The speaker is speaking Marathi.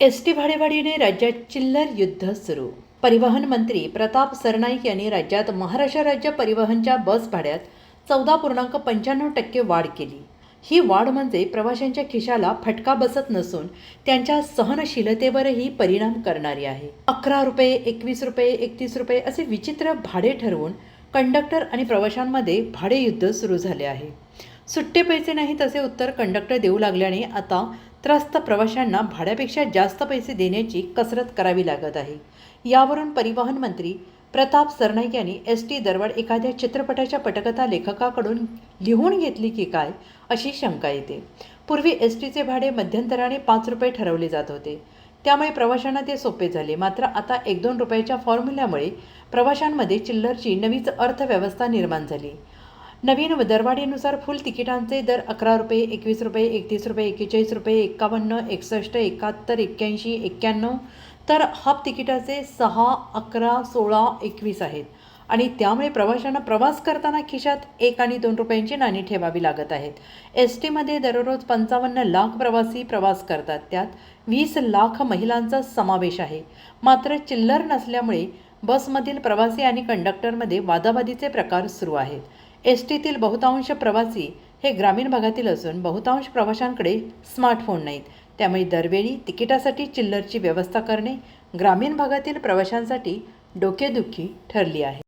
एस टी भाडेवाढीने राज्यात चिल्लर युद्ध सुरू. परिवहन मंत्री प्रताप सरनाईक यांनी राज्यात महाराष्ट्र राज्य परिवहनच्या बस भाड्यात चौदा पूर्णांक पंच्याण्णव टक्के वाढ केली. ही वाढ म्हणजे प्रवाशांच्या खिशाला फटका बसत नसून त्यांच्या सहनशीलतेवरही परिणाम करणारी आहे. अकरा रुपये एकवीस रुपये एकतीस रुपये असे विचित्र भाडे ठरवून कंडक्टर आणि प्रवाशांमध्ये भाडे युद्ध सुरू झाले आहे. सुट्टे पैसे नाहीत असे उत्तर कंडक्टर देऊ लागल्याने आता त्रस्त प्रवाशांना भाड्यापेक्षा जास्त पैसे देण्याची कसरत करावी लागत आहे. यावरून परिवहन मंत्री प्रताप सरनाईक यांनी एस टी दरवाढ एखाद्या चित्रपटाच्या पटकथा लेखकाकडून लिहून घेतली की काय अशी शंका येते. पूर्वी एस टीचे भाडे मध्यंतराने पाच रुपये ठरवले जात होते. त्यामुळे प्रवाशांना ते सोपे झाले. मात्र आता एक दोन रुपयाच्या फॉर्म्युल्यामुळे प्रवाशांमध्ये चिल्लरची नवीच अर्थव्यवस्था निर्माण झाली. नवीन दरवाढीनुसार फुल तिकिटांचे दर अकरा रुपये एकवीस रुपये एकतीस रुपये एक्केचाळीस रुपये एकावन्न एकसष्ट एकाहत्तर एक्क्याऐंशी एक्क्याण्णव तर हाफ तिकिटाचे सहा अकरा सोळा एकवीस आहेत. आणि त्यामुळे प्रवाशांना प्रवास करताना खिशात एक आणि दोन रुपयांची नाणी ठेवावी लागत आहेत. एस टीमध्ये दररोज पंचावन्न लाख प्रवासी प्रवास करतात. त्यात वीस लाख महिलांचा समावेश आहे. मात्र चिल्लर नसल्यामुळे बसमधील प्रवासी आणि कंडक्टरमध्ये वादावादीचे प्रकार सुरू आहेत. एस टीतील बहुतांश प्रवासी हे ग्रामीण भागातील असून बहुतांश प्रवाशांकडे स्मार्टफोन नाहीत. त्यामुळे दरवेळी तिकिटासाठी चिल्लरची व्यवस्था करणे ग्रामीण भागातील प्रवाशांसाठी डोकेदुखी ठरली आहे.